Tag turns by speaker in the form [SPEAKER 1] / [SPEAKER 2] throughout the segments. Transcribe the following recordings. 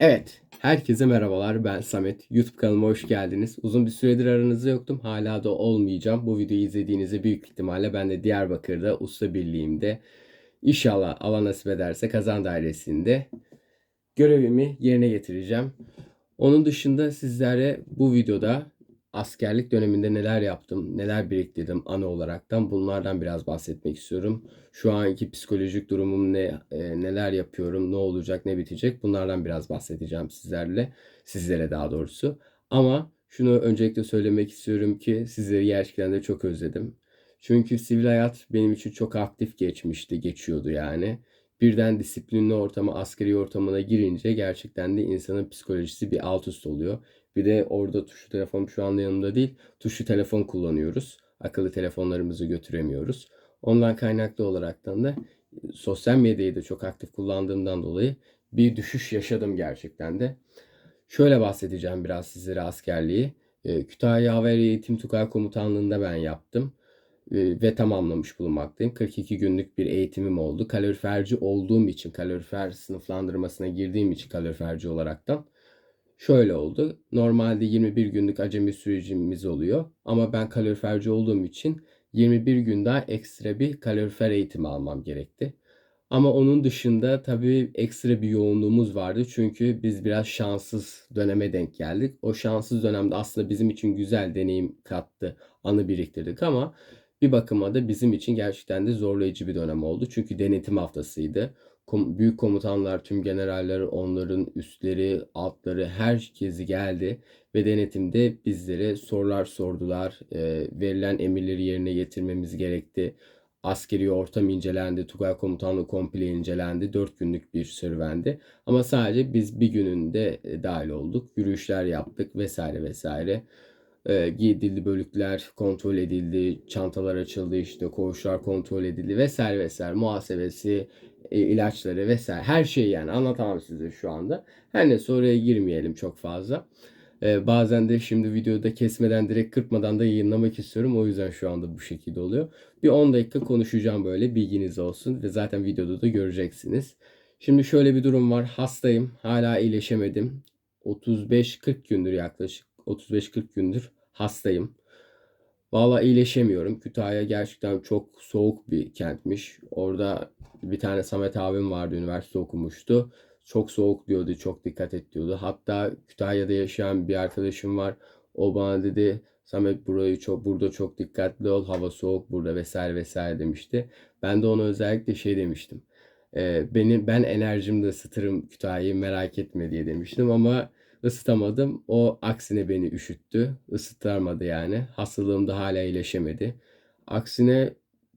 [SPEAKER 1] Evet, herkese merhabalar. Ben Samet. YouTube kanalıma hoş geldiniz. Uzun bir süredir aranızda yoktum. Hala da olmayacağım. Bu videoyu izlediğinizde büyük ihtimalle ben de Diyarbakır'da usta birliğimde inşallah Allah nasip ederse kazan dairesinde görevimi yerine getireceğim. Onun dışında sizlere bu videoda askerlik döneminde neler yaptım, neler biriktirdim anı olaraktan bunlardan biraz bahsetmek istiyorum. Şu anki psikolojik durumum ne, e, neler yapıyorum, ne olacak, ne bitecek bunlardan biraz bahsedeceğim sizlerle, sizlere daha doğrusu. Ama şunu öncelikle söylemek istiyorum ki sizleri gerçekten de çok özledim. Çünkü sivil hayat benim için çok aktif geçmişti, geçiyordu yani. Birden disiplinli ortama, askeri ortamına girince gerçekten de insanın psikolojisi bir alt üst oluyor. Bir de orada tuşlu telefon şu anda yanımda değil. Tuşlu telefon kullanıyoruz. Akıllı telefonlarımızı götüremiyoruz. Ondan kaynaklı olaraktan da e, sosyal medyayı da çok aktif kullandığımdan dolayı bir düşüş yaşadım gerçekten de. Şöyle bahsedeceğim biraz sizlere askerliği. E, Kütahya Hava Eğitim Tugay Komutanlığı'nda ben yaptım e, ve tamamlamış bulunmaktayım. 42 günlük bir eğitimim oldu. Kaloriferci olduğum için, kalorifer sınıflandırmasına girdiğim için kaloriferci olaraktan şöyle oldu. Normalde 21 günlük acemi sürecimiz oluyor. Ama ben kaloriferci olduğum için 21 gün daha ekstra bir kalorifer eğitimi almam gerekti. Ama onun dışında tabii ekstra bir yoğunluğumuz vardı. Çünkü biz biraz şanssız döneme denk geldik. O şanssız dönemde aslında bizim için güzel deneyim kattı. Anı biriktirdik ama bir bakıma da bizim için gerçekten de zorlayıcı bir dönem oldu. Çünkü denetim haftasıydı. Kom- büyük komutanlar, tüm generaller, onların üstleri, altları herkesi geldi ve denetimde bizlere sorular sordular. E, verilen emirleri yerine getirmemiz gerekti. Askeri ortam incelendi, Tugay Komutanlığı komple incelendi. 4 günlük bir serüvendi. Ama sadece biz bir gününde e, dahil olduk. Yürüyüşler yaptık vesaire vesaire. E, giydirildi bölükler kontrol edildi, çantalar açıldı, işte koğuşlar kontrol edildi vesaire vesaire. Muhasebesi, ilaçları vesaire her şeyi yani anlatamam size şu anda. Her neyse oraya girmeyelim çok fazla. Ee, bazen de şimdi videoda kesmeden direkt kırpmadan da yayınlamak istiyorum. O yüzden şu anda bu şekilde oluyor. Bir 10 dakika konuşacağım böyle bilginiz olsun ve zaten videoda da göreceksiniz. Şimdi şöyle bir durum var. Hastayım. Hala iyileşemedim. 35-40 gündür yaklaşık 35-40 gündür hastayım. Valla iyileşemiyorum. Kütahya gerçekten çok soğuk bir kentmiş. Orada bir tane Samet abim vardı, üniversite okumuştu. Çok soğuk diyordu, çok dikkat et diyordu. Hatta Kütahya'da yaşayan bir arkadaşım var. O bana dedi, Samet burayı çok burada çok dikkatli ol, hava soğuk burada vesaire vesaire demişti. Ben de ona özellikle şey demiştim. E, benim ben enerjimde ısıtırım Kütahya'yı merak etme diye demiştim ama ısıtamadım. O aksine beni üşüttü. Isıtamadı yani. Hastalığım da hala iyileşemedi. Aksine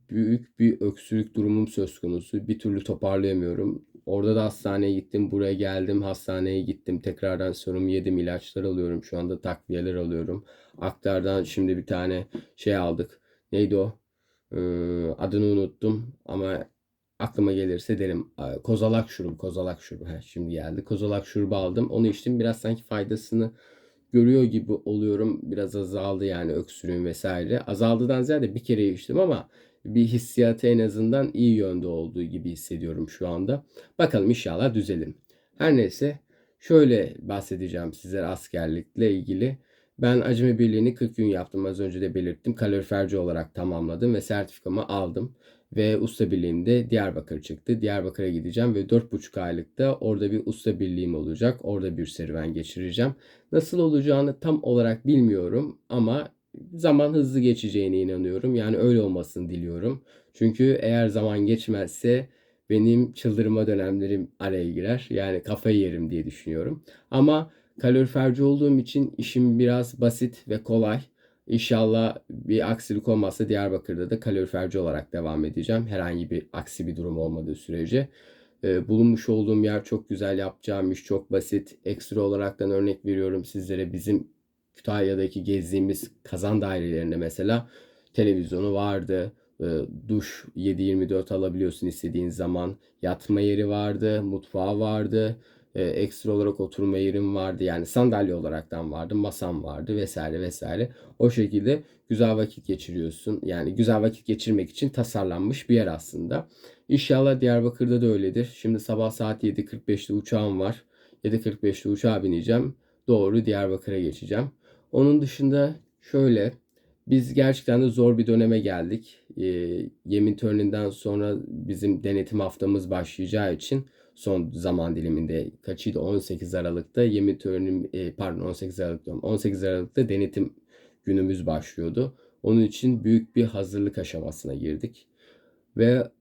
[SPEAKER 1] büyük bir öksürük durumum söz konusu. Bir türlü toparlayamıyorum. Orada da hastaneye gittim, buraya geldim, hastaneye gittim. Tekrardan serum yedim, ilaçlar alıyorum. Şu anda takviyeler alıyorum. Aktardan şimdi bir tane şey aldık. Neydi o? Ee, adını unuttum ama aklıma gelirse derim. Kozalak şurubu, kozalak şurubu. Heh, şimdi geldi. Kozalak şurubu aldım. Onu içtim. Biraz sanki faydasını görüyor gibi oluyorum. Biraz azaldı yani öksürüğüm vesaire. Azaldıdan ziyade bir kere içtim ama bir hissiyatı en azından iyi yönde olduğu gibi hissediyorum şu anda. Bakalım inşallah düzelim. Her neyse şöyle bahsedeceğim sizlere askerlikle ilgili. Ben Acemi Birliği'ni 40 gün yaptım. Az önce de belirttim. Kaloriferci olarak tamamladım ve sertifikamı aldım. Ve usta birliğimde Diyarbakır çıktı. Diyarbakır'a gideceğim ve 4,5 aylıkta orada bir usta birliğim olacak. Orada bir serüven geçireceğim. Nasıl olacağını tam olarak bilmiyorum ama zaman hızlı geçeceğine inanıyorum. Yani öyle olmasını diliyorum. Çünkü eğer zaman geçmezse benim çıldırma dönemlerim araya girer. Yani kafayı yerim diye düşünüyorum. Ama kaloriferci olduğum için işim biraz basit ve kolay. İnşallah bir aksilik olmazsa Diyarbakır'da da kaloriferci olarak devam edeceğim. Herhangi bir aksi bir durum olmadığı sürece. Ee, bulunmuş olduğum yer çok güzel, yapacağım iş çok basit. Ekstra olaraktan örnek veriyorum sizlere bizim Kütahya'daki gezdiğimiz kazan dairelerinde mesela televizyonu vardı. E, duş 7-24 alabiliyorsun istediğin zaman. Yatma yeri vardı, mutfağı vardı. E, ekstra olarak oturma yerim vardı. Yani sandalye olaraktan vardı, masam vardı vesaire vesaire. O şekilde güzel vakit geçiriyorsun. Yani güzel vakit geçirmek için tasarlanmış bir yer aslında. İnşallah Diyarbakır'da da öyledir. Şimdi sabah saat 7.45'te uçağım var. 7.45'te uçağa bineceğim. Doğru Diyarbakır'a geçeceğim. Onun dışında şöyle biz gerçekten de zor bir döneme geldik. E, yemin töreninden sonra bizim denetim haftamız başlayacağı için son zaman diliminde kaçıydı 18 Aralık'ta yemin töreni e, pardon 18 Aralık'ta 18 Aralık'ta denetim günümüz başlıyordu. Onun için büyük bir hazırlık aşamasına girdik. Ve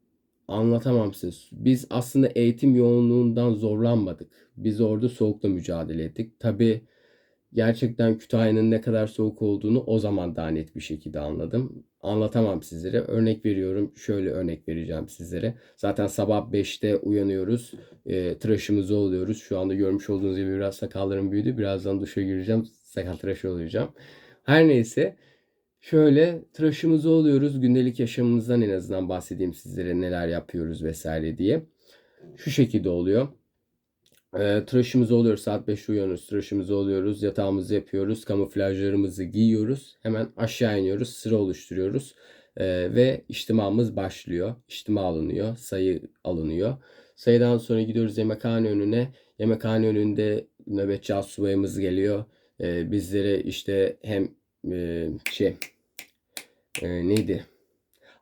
[SPEAKER 1] anlatamam size. Biz aslında eğitim yoğunluğundan zorlanmadık. Biz orada soğukla mücadele ettik. Tabii gerçekten Kütahya'nın ne kadar soğuk olduğunu o zaman daha net bir şekilde anladım. Anlatamam sizlere. Örnek veriyorum. Şöyle örnek vereceğim sizlere. Zaten sabah 5'te uyanıyoruz. E, tıraşımızı oluyoruz. Şu anda görmüş olduğunuz gibi biraz sakallarım büyüdü. Birazdan duşa gireceğim. Sakal tıraşı olacağım. Her neyse. Şöyle tıraşımızı oluyoruz. Gündelik yaşamımızdan en azından bahsedeyim sizlere neler yapıyoruz vesaire diye. Şu şekilde oluyor. E, tıraşımızı oluyoruz. Saat 5'te uyanıyoruz. Tıraşımızı oluyoruz. Yatağımızı yapıyoruz. Kamuflajlarımızı giyiyoruz. Hemen aşağı iniyoruz. Sıra oluşturuyoruz. E, ve içtimamız başlıyor. İçtima alınıyor. Sayı alınıyor. Sayıdan sonra gidiyoruz yemekhane önüne. Yemekhane önünde nöbetçi subayımız geliyor. E, bizlere işte hem e, şey e, neydi?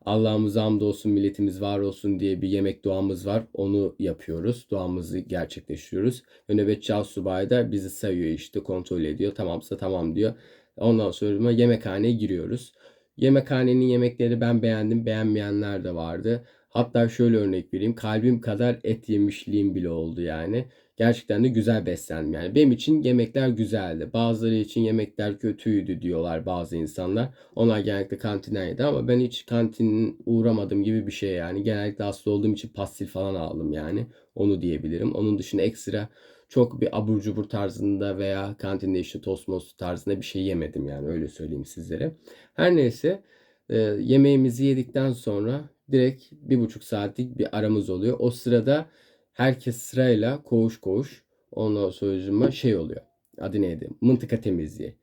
[SPEAKER 1] Allah'ımıza hamdolsun milletimiz var olsun diye bir yemek duamız var. Onu yapıyoruz. Duamızı gerçekleştiriyoruz. Ve nöbetçi subay da bizi sayıyor işte kontrol ediyor. Tamamsa tamam diyor. Ondan sonra yemekhaneye giriyoruz. Yemekhanenin yemekleri ben beğendim. Beğenmeyenler de vardı. Hatta şöyle örnek vereyim. Kalbim kadar et yemişliğim bile oldu yani. Gerçekten de güzel beslendim yani. Benim için yemekler güzeldi. Bazıları için yemekler kötüydü diyorlar bazı insanlar. Onlar genellikle kantinden yedi ama ben hiç kantin uğramadım gibi bir şey yani. Genellikle hasta olduğum için pastil falan aldım yani. Onu diyebilirim. Onun dışında ekstra çok bir abur cubur tarzında veya kantinde işte tost most tarzında bir şey yemedim yani öyle söyleyeyim sizlere. Her neyse e, yemeğimizi yedikten sonra direkt bir buçuk saatlik bir aramız oluyor. O sırada herkes sırayla koğuş koğuş ondan sonra şey oluyor. Adı neydi? Mıntıka temizliği.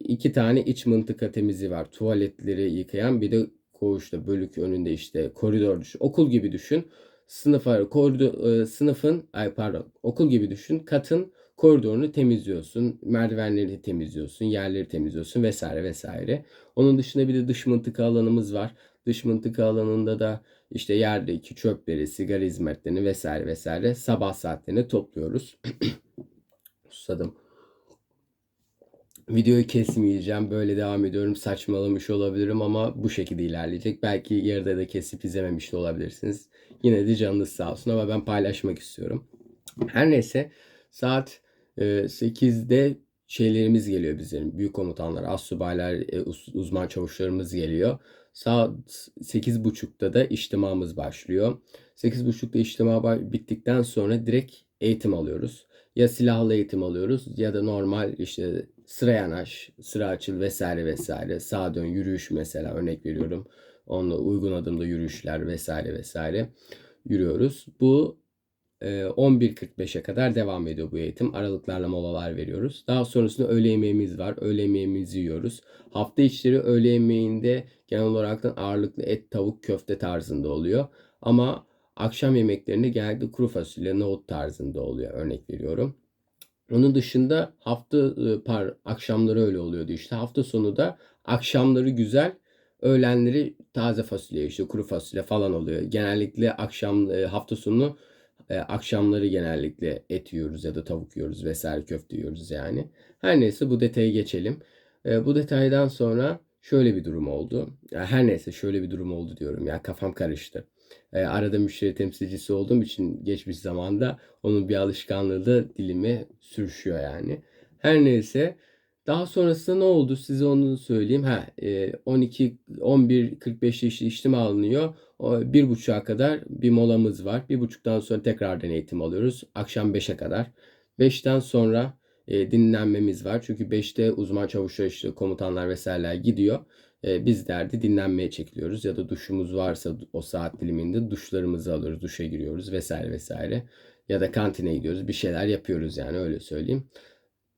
[SPEAKER 1] İki tane iç mıntıka temizliği var. Tuvaletleri yıkayan bir de koğuşta bölük önünde işte koridor düşün. Okul gibi düşün. Sınıf koridor, e, sınıfın ay pardon okul gibi düşün. Katın koridorunu temizliyorsun. Merdivenleri temizliyorsun. Yerleri temizliyorsun vesaire vesaire. Onun dışında bir de dış mıntıka alanımız var. Dış mıntıka alanında da işte yerdeki çöpleri, sigara hizmetlerini vesaire vesaire sabah saatlerinde topluyoruz. Susadım. Videoyu kesmeyeceğim. Böyle devam ediyorum. Saçmalamış olabilirim ama bu şekilde ilerleyecek. Belki yarıda da kesip izlememiş de olabilirsiniz. Yine de canınız sağ olsun ama ben paylaşmak istiyorum. Her neyse saat 8'de şeylerimiz geliyor bizim. Büyük komutanlar, astsubaylar, e, uzman çavuşlarımız geliyor. Saat 8.30'da da içtimamız başlıyor. 8.30'da içtima bittikten sonra direkt eğitim alıyoruz. Ya silahlı eğitim alıyoruz ya da normal işte sıra yanaş, sıra açıl vesaire vesaire. Sağa dön yürüyüş mesela örnek veriyorum. Onunla uygun adımda yürüyüşler vesaire vesaire yürüyoruz. Bu 11.45'e kadar devam ediyor bu eğitim. Aralıklarla molalar veriyoruz. Daha sonrasında öğle yemeğimiz var. Öğle yemeğimizi yiyoruz. Hafta içleri öğle yemeğinde genel olarak ağırlıklı et, tavuk, köfte tarzında oluyor. Ama akşam yemeklerinde genellikle kuru fasulye, nohut tarzında oluyor. Örnek veriyorum. Onun dışında hafta par akşamları öyle oluyordu işte. Hafta sonu da akşamları güzel, öğlenleri taze fasulye işte kuru fasulye falan oluyor. Genellikle akşam hafta sonu e, akşamları genellikle et yiyoruz ya da tavuk yiyoruz vesaire köfte yiyoruz yani. Her neyse bu detayı geçelim. E, bu detaydan sonra şöyle bir durum oldu. Ya her neyse şöyle bir durum oldu diyorum ya kafam karıştı. E, arada müşteri temsilcisi olduğum için geçmiş zamanda onun bir alışkanlığı da dilime sürüşüyor yani. Her neyse daha sonrasında ne oldu size onu söyleyeyim. Ha, 12 11 45'te işte işlem alınıyor. Bir buçuğa kadar bir molamız var. Bir buçuktan sonra tekrardan eğitim alıyoruz. Akşam 5'e kadar. 5'ten sonra e, dinlenmemiz var. Çünkü 5'te uzman çavuşlar işte komutanlar vesaireler gidiyor. E, biz derdi dinlenmeye çekiliyoruz ya da duşumuz varsa o saat diliminde duşlarımızı alıyoruz, duşa giriyoruz vesaire vesaire. Ya da kantine gidiyoruz, bir şeyler yapıyoruz yani öyle söyleyeyim.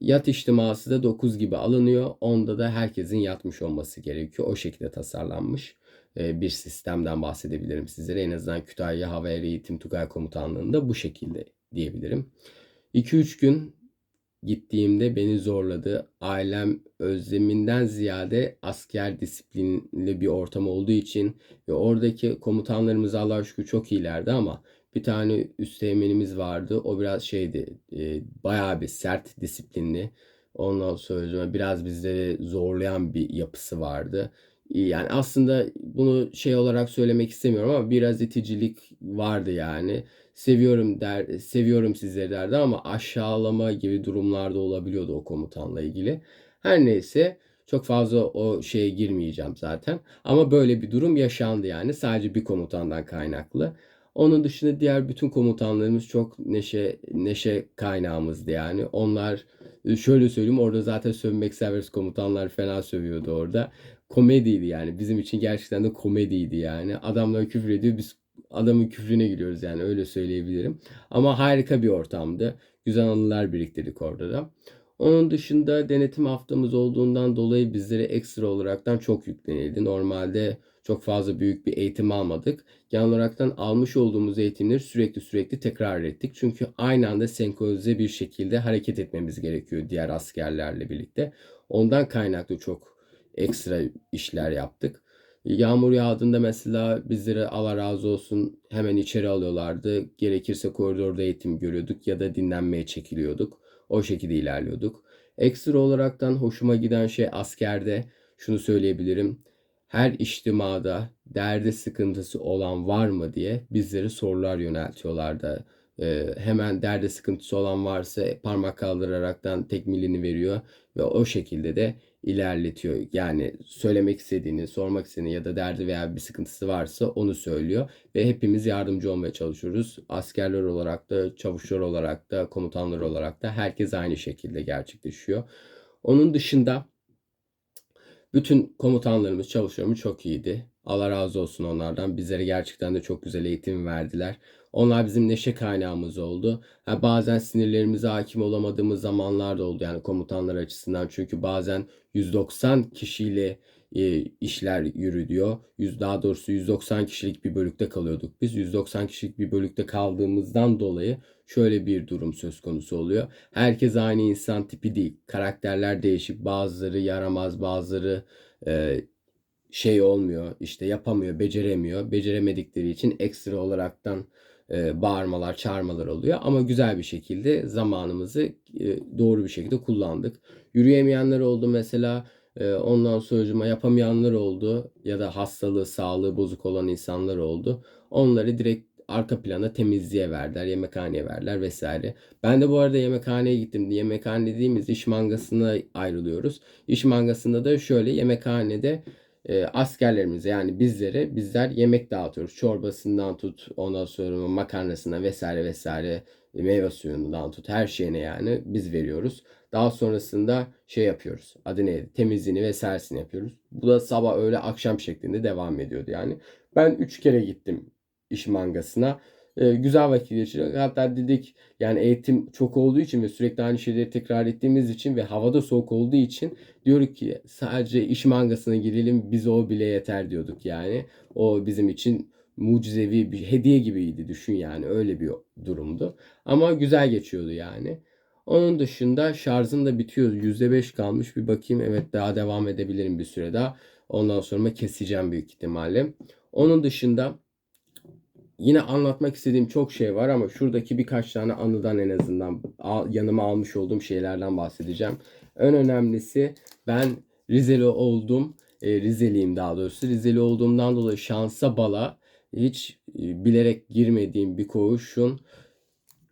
[SPEAKER 1] Yat içtiması da 9 gibi alınıyor. Onda da herkesin yatmış olması gerekiyor. O şekilde tasarlanmış bir sistemden bahsedebilirim sizlere. En azından Kütahya Hava Eri Eğitim Tugay Komutanlığı'nda bu şekilde diyebilirim. 2-3 gün gittiğimde beni zorladı. Ailem özleminden ziyade asker disiplinli bir ortam olduğu için ve oradaki komutanlarımız Allah'a şükür çok iyilerdi ama bir tane üsteğmenimiz vardı. O biraz şeydi, e, bayağı bir sert disiplinli. Ondan sonra biraz bizleri zorlayan bir yapısı vardı. Yani aslında bunu şey olarak söylemek istemiyorum ama biraz iticilik vardı yani. Seviyorum der, seviyorum sizleri derdi ama aşağılama gibi durumlarda olabiliyordu o komutanla ilgili. Her neyse çok fazla o şeye girmeyeceğim zaten. Ama böyle bir durum yaşandı yani sadece bir komutandan kaynaklı. Onun dışında diğer bütün komutanlarımız çok neşe neşe kaynağımızdı yani. Onlar şöyle söyleyeyim orada zaten sövmek serbest komutanlar fena sövüyordu orada. Komediydi yani bizim için gerçekten de komediydi yani. Adamlar küfür ediyor biz adamın küfrüne giriyoruz yani öyle söyleyebilirim. Ama harika bir ortamdı. Güzel anılar biriktirdik orada da. Onun dışında denetim haftamız olduğundan dolayı bizlere ekstra olaraktan çok yüklenildi. Normalde çok fazla büyük bir eğitim almadık. Genel olaraktan almış olduğumuz eğitimleri sürekli sürekli tekrar ettik. Çünkü aynı anda senkronize bir şekilde hareket etmemiz gerekiyor diğer askerlerle birlikte. Ondan kaynaklı çok ekstra işler yaptık. Yağmur yağdığında mesela bizleri Allah razı olsun hemen içeri alıyorlardı. Gerekirse koridorda eğitim görüyorduk ya da dinlenmeye çekiliyorduk. O şekilde ilerliyorduk. Ekstra olaraktan hoşuma giden şey askerde şunu söyleyebilirim. Her içtimada derdi sıkıntısı olan var mı diye bizlere sorular yöneltiyorlardı. Ee, hemen derde sıkıntısı olan varsa parmak kaldıraraktan tekmilini veriyor ve o şekilde de ilerletiyor. Yani söylemek istediğini, sormak istediğini ya da derdi veya bir sıkıntısı varsa onu söylüyor ve hepimiz yardımcı olmaya çalışıyoruz. Askerler olarak da, çavuşlar olarak da, komutanlar olarak da herkes aynı şekilde gerçekleşiyor. Onun dışında bütün komutanlarımız, çavuşlarımız çok iyiydi. Allah razı olsun onlardan. Bizlere gerçekten de çok güzel eğitim verdiler. Onlar bizim neşe kaynağımız oldu. Ha, bazen sinirlerimize hakim olamadığımız zamanlar da oldu yani komutanlar açısından. Çünkü bazen 190 kişiyle e, işler yürüyor. Yüz, daha doğrusu 190 kişilik bir bölükte kalıyorduk biz. 190 kişilik bir bölükte kaldığımızdan dolayı şöyle bir durum söz konusu oluyor. Herkes aynı insan tipi değil. Karakterler değişik. Bazıları yaramaz, bazıları e, şey olmuyor, işte yapamıyor, beceremiyor. Beceremedikleri için ekstra olaraktan e, bağırmalar, çağırmalar oluyor. Ama güzel bir şekilde zamanımızı e, doğru bir şekilde kullandık. Yürüyemeyenler oldu mesela. E, ondan sonra yapamayanlar oldu ya da hastalığı, sağlığı bozuk olan insanlar oldu. Onları direkt arka plana temizliğe verdiler, yemekhaneye verdiler vesaire. Ben de bu arada yemekhaneye gittim. Yemekhane dediğimiz iş mangasına ayrılıyoruz. İş mangasında da şöyle yemekhanede e, askerlerimize yani bizlere bizler yemek dağıtıyoruz. Çorbasından tut ondan sonra makarnasına vesaire vesaire meyve suyundan tut her şeyine yani biz veriyoruz. Daha sonrasında şey yapıyoruz. Adı neydi? Temizliğini vesairesini yapıyoruz. Bu da sabah öğle akşam şeklinde devam ediyordu yani. Ben 3 kere gittim iş mangasına e, güzel vakit geçirdik. Hatta dedik yani eğitim çok olduğu için ve sürekli aynı şeyleri tekrar ettiğimiz için ve havada soğuk olduğu için diyorduk ki sadece iş mangasına girelim bize o bile yeter diyorduk yani. O bizim için mucizevi bir hediye gibiydi düşün yani öyle bir durumdu. Ama güzel geçiyordu yani. Onun dışında şarjım da bitiyor. %5 kalmış. Bir bakayım. Evet daha devam edebilirim bir süre daha. Ondan sonra keseceğim büyük ihtimalle. Onun dışında yine anlatmak istediğim çok şey var ama şuradaki birkaç tane anıdan en azından yanıma almış olduğum şeylerden bahsedeceğim. En önemlisi ben Rizeli oldum. E, Rizeliyim daha doğrusu. Rizeli olduğumdan dolayı şansa bala hiç e, bilerek girmediğim bir koğuşun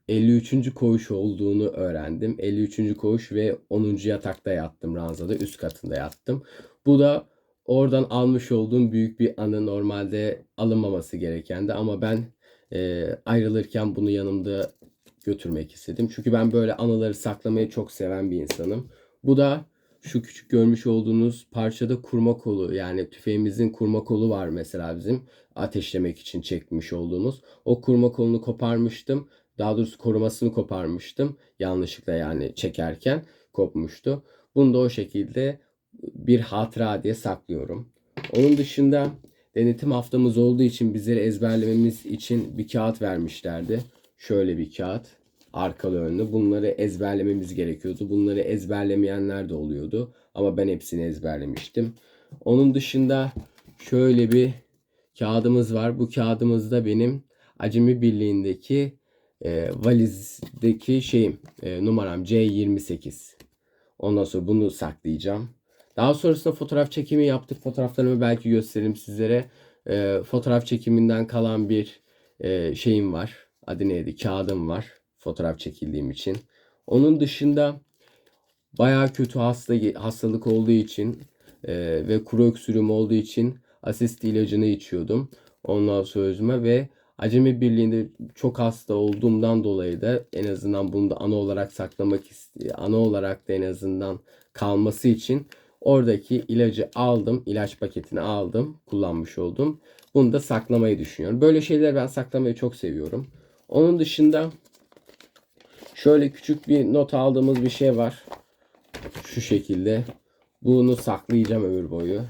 [SPEAKER 1] 53. koğuş olduğunu öğrendim. 53. koğuş ve 10. yatakta yattım ranzada. Üst katında yattım. Bu da oradan almış olduğum büyük bir anı normalde alınmaması gerekendi ama ben e, ayrılırken bunu yanımda götürmek istedim. Çünkü ben böyle anıları saklamayı çok seven bir insanım. Bu da şu küçük görmüş olduğunuz parçada kurma kolu yani tüfeğimizin kurma kolu var mesela bizim ateşlemek için çekmiş olduğumuz. O kurma kolunu koparmıştım. Daha doğrusu korumasını koparmıştım. Yanlışlıkla yani çekerken kopmuştu. Bunu da o şekilde bir hatıra diye saklıyorum. Onun dışında denetim haftamız olduğu için bizleri ezberlememiz için bir kağıt vermişlerdi. Şöyle bir kağıt. arkalı önlü. Bunları ezberlememiz gerekiyordu. Bunları ezberlemeyenler de oluyordu. Ama ben hepsini ezberlemiştim. Onun dışında şöyle bir kağıdımız var. Bu kağıdımızda benim Acemi Birliği'ndeki e, valizdeki şeyim e, numaram C28. Ondan sonra bunu saklayacağım. Daha sonrasında fotoğraf çekimi yaptık. Fotoğraflarımı belki gösteririm sizlere. E, fotoğraf çekiminden kalan bir e, şeyim var. Adı neydi? Kağıdım var. Fotoğraf çekildiğim için. Onun dışında bayağı kötü hasta hastalık olduğu için e, ve kuru öksürüğüm olduğu için asist ilacını içiyordum. Ondan sonra ve Acemi Birliği'nde çok hasta olduğumdan dolayı da en azından bunu da ana olarak saklamak. Ana olarak da en azından kalması için oradaki ilacı aldım. ilaç paketini aldım. Kullanmış oldum. Bunu da saklamayı düşünüyorum. Böyle şeyler ben saklamayı çok seviyorum. Onun dışında şöyle küçük bir not aldığımız bir şey var. Şu şekilde. Bunu saklayacağım ömür boyu.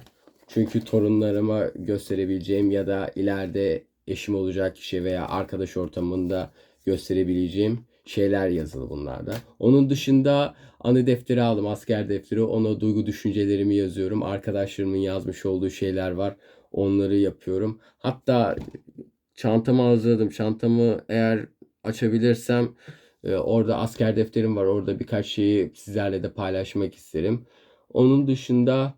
[SPEAKER 1] Çünkü torunlarıma gösterebileceğim ya da ileride eşim olacak kişi veya arkadaş ortamında gösterebileceğim şeyler yazılı bunlarda. Onun dışında anı defteri aldım, asker defteri. Ona duygu düşüncelerimi yazıyorum. Arkadaşlarımın yazmış olduğu şeyler var. Onları yapıyorum. Hatta çantamı hazırladım. Çantamı eğer açabilirsem e, orada asker defterim var. Orada birkaç şeyi sizlerle de paylaşmak isterim. Onun dışında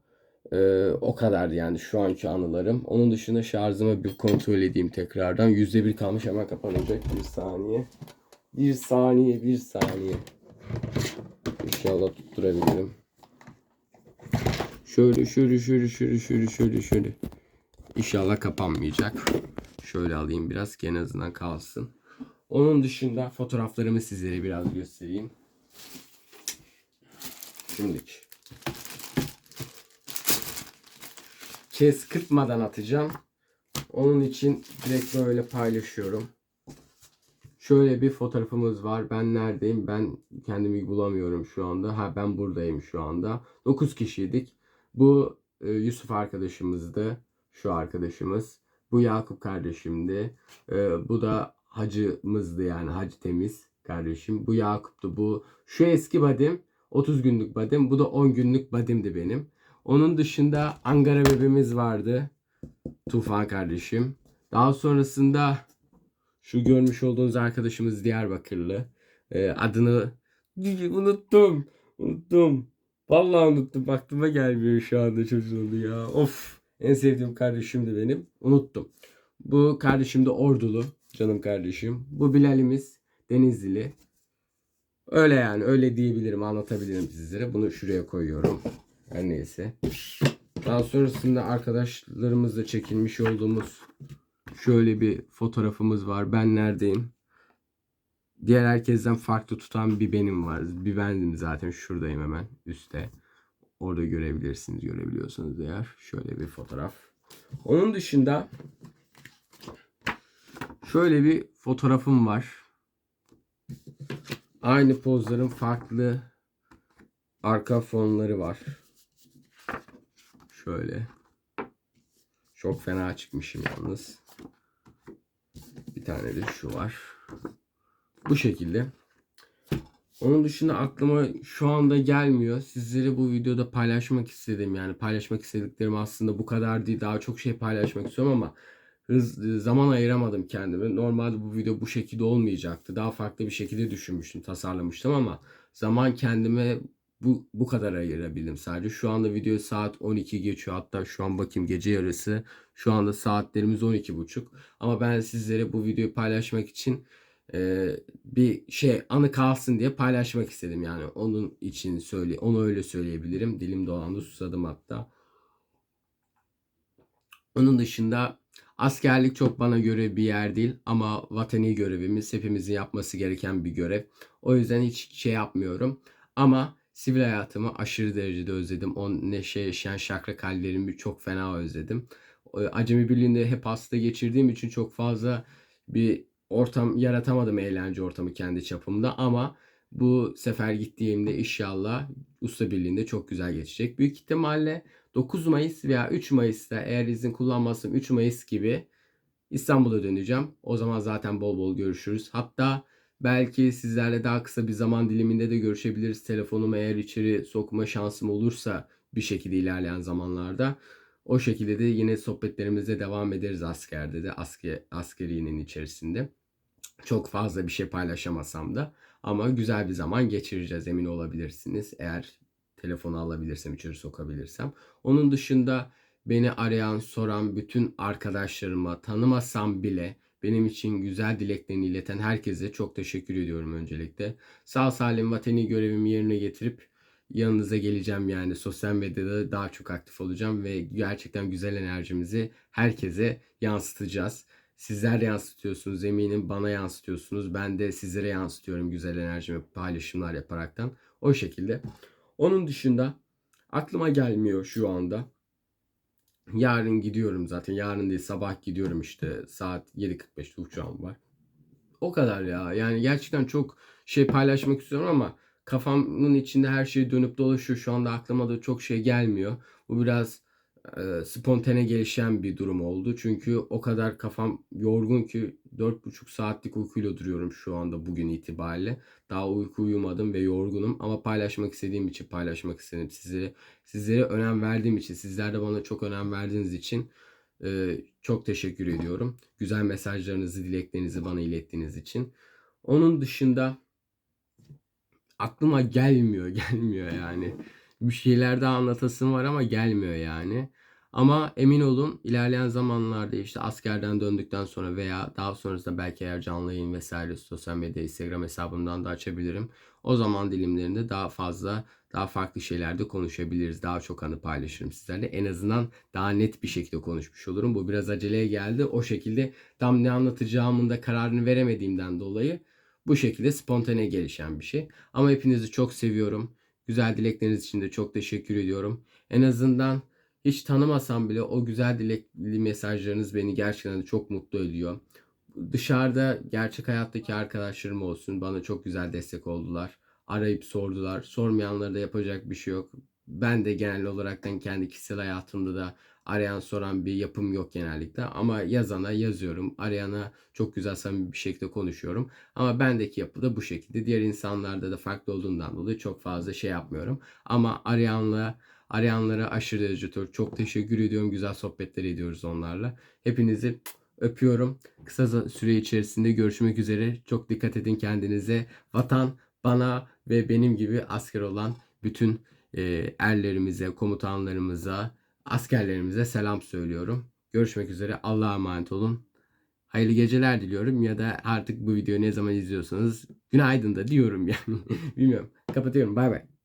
[SPEAKER 1] ee, o kadar yani şu anki anılarım. Onun dışında şarjımı bir kontrol edeyim tekrardan. %1 kalmış hemen kapanacak. Bir saniye. Bir saniye, bir saniye. İnşallah tutturabilirim. Şöyle, şöyle, şöyle, şöyle, şöyle, şöyle, şöyle. İnşallah kapanmayacak. Şöyle alayım biraz ki en azından kalsın. Onun dışında fotoğraflarımı sizlere biraz göstereyim. Şimdiki. Kes kırpmadan atacağım. Onun için direkt böyle paylaşıyorum. Şöyle bir fotoğrafımız var. Ben neredeyim? Ben kendimi bulamıyorum şu anda. Ha ben buradayım şu anda. 9 kişiydik. Bu e, Yusuf arkadaşımızdı. Şu arkadaşımız. Bu Yakup kardeşimdi. E, bu da hacımızdı yani hacı temiz kardeşim. Bu Yakup'tu. Bu şu eski badim 30 günlük badim. Bu da 10 günlük badimdi benim. Onun dışında Angara bebeğimiz vardı. Tufan kardeşim. Daha sonrasında şu görmüş olduğunuz arkadaşımız Diyarbakırlı. Ee, adını unuttum. Unuttum. Vallahi unuttum. Aklıma gelmiyor şu anda çocuğum ya. Of. En sevdiğim kardeşim de benim. Unuttum. Bu kardeşim de Ordulu. Canım kardeşim. Bu Bilal'imiz Denizlili. Öyle yani. Öyle diyebilirim. Anlatabilirim sizlere. Bunu şuraya koyuyorum. Her neyse. Daha sonrasında arkadaşlarımızla çekilmiş olduğumuz şöyle bir fotoğrafımız var. Ben neredeyim? Diğer herkesten farklı tutan bir benim var. Bir bendim zaten. Şuradayım hemen üstte. Orada görebilirsiniz. Görebiliyorsanız eğer. Şöyle bir fotoğraf. Onun dışında şöyle bir fotoğrafım var. Aynı pozların farklı arka fonları var. Şöyle. Çok fena çıkmışım yalnız. Bir tane de şu var. Bu şekilde. Onun dışında aklıma şu anda gelmiyor. Sizlere bu videoda paylaşmak istedim. Yani paylaşmak istediklerim aslında bu kadar değil. Daha çok şey paylaşmak istiyorum ama hız, zaman ayıramadım kendime. Normalde bu video bu şekilde olmayacaktı. Daha farklı bir şekilde düşünmüştüm, tasarlamıştım ama zaman kendime bu bu kadar ayırabildim sadece. Şu anda video saat 12 geçiyor. Hatta şu an bakayım gece yarısı. Şu anda saatlerimiz 12.30. Ama ben sizlere bu videoyu paylaşmak için e, bir şey anı kalsın diye paylaşmak istedim yani. Onun için söyle onu öyle söyleyebilirim. Dilim dolandı susadım hatta. Onun dışında askerlik çok bana göre bir yer değil ama vatani görevimiz hepimizin yapması gereken bir görev. O yüzden hiç şey yapmıyorum. Ama Sivil hayatımı aşırı derecede özledim. O neşe yaşayan şakrak hallerimi çok fena özledim. Acemi Birliği'nde hep hasta geçirdiğim için çok fazla bir ortam yaratamadım eğlence ortamı kendi çapımda ama bu sefer gittiğimde inşallah Usta Birliği'nde çok güzel geçecek. Büyük ihtimalle 9 Mayıs veya 3 Mayıs'ta eğer izin kullanmazsam 3 Mayıs gibi İstanbul'a döneceğim. O zaman zaten bol bol görüşürüz. Hatta Belki sizlerle daha kısa bir zaman diliminde de görüşebiliriz. Telefonumu eğer içeri sokma şansım olursa bir şekilde ilerleyen zamanlarda. O şekilde de yine sohbetlerimize devam ederiz askerde de, asker, askeriyenin içerisinde. Çok fazla bir şey paylaşamasam da ama güzel bir zaman geçireceğiz emin olabilirsiniz. Eğer telefonu alabilirsem, içeri sokabilirsem. Onun dışında beni arayan, soran bütün arkadaşlarıma tanımasam bile benim için güzel dileklerini ileten herkese çok teşekkür ediyorum öncelikle. Sağ salim vatani görevimi yerine getirip yanınıza geleceğim yani sosyal medyada daha çok aktif olacağım ve gerçekten güzel enerjimizi herkese yansıtacağız. Sizler yansıtıyorsunuz eminim bana yansıtıyorsunuz. Ben de sizlere yansıtıyorum güzel enerjimi paylaşımlar yaparaktan. O şekilde. Onun dışında aklıma gelmiyor şu anda. Yarın gidiyorum zaten. Yarın değil sabah gidiyorum işte. Saat 7.45'te uçağım var. O kadar ya. Yani gerçekten çok şey paylaşmak istiyorum ama kafamın içinde her şey dönüp dolaşıyor. Şu anda aklıma da çok şey gelmiyor. Bu biraz e, spontane gelişen bir durum oldu. Çünkü o kadar kafam yorgun ki 4,5 saatlik uykuyla duruyorum şu anda bugün itibariyle. Daha uyku uyumadım ve yorgunum ama paylaşmak istediğim için paylaşmak istedim sizlere. Sizlere önem verdiğim için, sizler de bana çok önem verdiğiniz için e, çok teşekkür ediyorum. Güzel mesajlarınızı, dileklerinizi bana ilettiğiniz için. Onun dışında aklıma gelmiyor, gelmiyor yani. Bir şeyler daha anlatasım var ama gelmiyor yani. Ama emin olun ilerleyen zamanlarda işte askerden döndükten sonra veya daha sonrasında belki eğer canlı yayın vesaire sosyal medya Instagram hesabımdan da açabilirim. O zaman dilimlerinde daha fazla daha farklı şeylerde konuşabiliriz. Daha çok anı paylaşırım sizlerle. En azından daha net bir şekilde konuşmuş olurum. Bu biraz aceleye geldi. O şekilde tam ne anlatacağımın da kararını veremediğimden dolayı bu şekilde spontane gelişen bir şey. Ama hepinizi çok seviyorum. Güzel dilekleriniz için de çok teşekkür ediyorum. En azından hiç tanımasam bile o güzel dilekli mesajlarınız beni gerçekten çok mutlu ediyor. Dışarıda gerçek hayattaki arkadaşlarım olsun bana çok güzel destek oldular. Arayıp sordular. Sormayanlara da yapacak bir şey yok. Ben de genel olaraktan kendi kişisel hayatımda da arayan soran bir yapım yok genellikle. Ama yazana yazıyorum. Arayana çok güzel samimi bir şekilde konuşuyorum. Ama bendeki yapı da bu şekilde. Diğer insanlarda da farklı olduğundan dolayı çok fazla şey yapmıyorum. Ama arayanla Arayanlara aşırı derece çok teşekkür ediyorum. Güzel sohbetler ediyoruz onlarla. Hepinizi öpüyorum. Kısa süre içerisinde görüşmek üzere. Çok dikkat edin kendinize. Vatan, bana ve benim gibi asker olan bütün e, erlerimize, komutanlarımıza, askerlerimize selam söylüyorum. Görüşmek üzere. Allah'a emanet olun. Hayırlı geceler diliyorum ya da artık bu videoyu ne zaman izliyorsanız günaydın da diyorum yani. Bilmiyorum. Kapatıyorum. Bay bay.